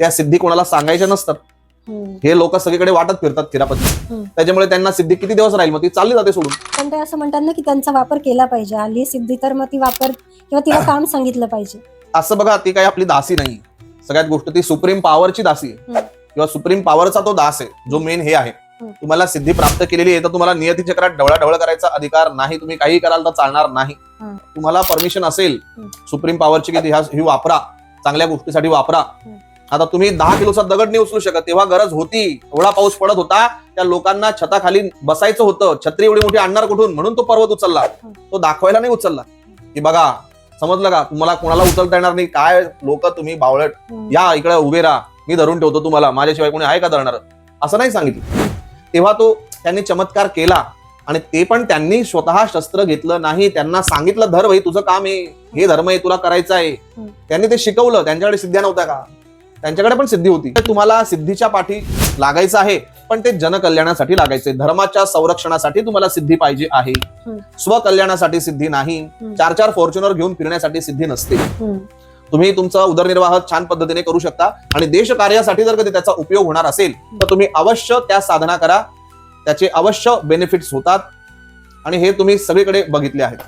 त्या सिद्धी कोणाला सांगायच्या नसतात हम्म. हे लोक सगळीकडे वाटत फिरतात हम्म. त्याच्यामुळे त्यांना सिद्धी किती दिवस राहील मग ती चालली जाते सोडून पण ते असं म्हणतात ना की त्यांचा वापर केला पाहिजे आली सिद्धी तर मग ती वापर किंवा तिला काम सांगितलं पाहिजे असं बघा ती काही आपली दासी नाही सगळ्यात गोष्ट ती सुप्रीम पॉवरची दासी आहे. किंवा सुप्रीम पॉवरचा तो दास आहे जो मेन हे आहे. तुम्हाला सिद्धी प्राप्त केलेली आहे तर तुम्हाला नियती चक्रात ढवळाढवळ करायचा अधिकार नाही तुम्ही काही कराल तर चालणार नाही. तुम्हाला परमिशन असेल. सुप्रीम पॉवरची की ही वापरा चांगल्या गोष्टीसाठी वापरा. आता तुम्ही दहा किलोचा दगड नाही उचलू शकत. तेव्हा गरज होती. एवढा पाऊस पडत होता. त्या लोकांना छताखाली बसायचं होतं. छत्री एवढी मोठी आणणार कुठून? म्हणून तो पर्वत उचलला. तो दाखवायला नाही उचलला. की बघा समजलं का? तुम्हाला कोणाला उचलता येणार नाही? काय? लोक तुम्ही बावळट. या इकडे उभे राहा. मी धरून ठेवतो तुम्हाला. माझ्याशिवाय कोणी आहे का धरणार? असं नाही सांगितलं. तेव्हा तो त्यांनी चमत्कार केला. आणि ते पण त्यांनी स्वतः शस्त्र घेतलं नाही. त्यांना सांगितलं धर भाई तुझं काम आहे. हे धर्म आहे तुला करायचं आहे. त्यांनी ते शिकवलं. त्यांच्याकडे सिद्ध्या नव्हत्या का? त्यांच्याकडे पण सिद्धी होती. तुम्हाला सिद्धीच्या पाठी लागायचं आहे पण ते जनकल्याणासाठी लागायचे. धर्माच्या संरक्षणासाठी तुम्हाला सिद्धी पाहिजे आहे. स्वकल्याणासाठी सिद्धी नाही. चार चार फॉर्च्युनर घेऊन फिरण्यासाठी सिद्धी नसते. तुम्ही तुमचा उदरनिर्वाह छान पद्धतीने करू शकता आणि देश कार्यासाठी जर कधी त्याचा उपयोग होणार असेल तर तुम्ही अवश्य त्या साधना करा. त्याचे अवश्य बेनिफिट्स होतात. आणि हे तुम्ही सगळीकडे बघितले आहेत.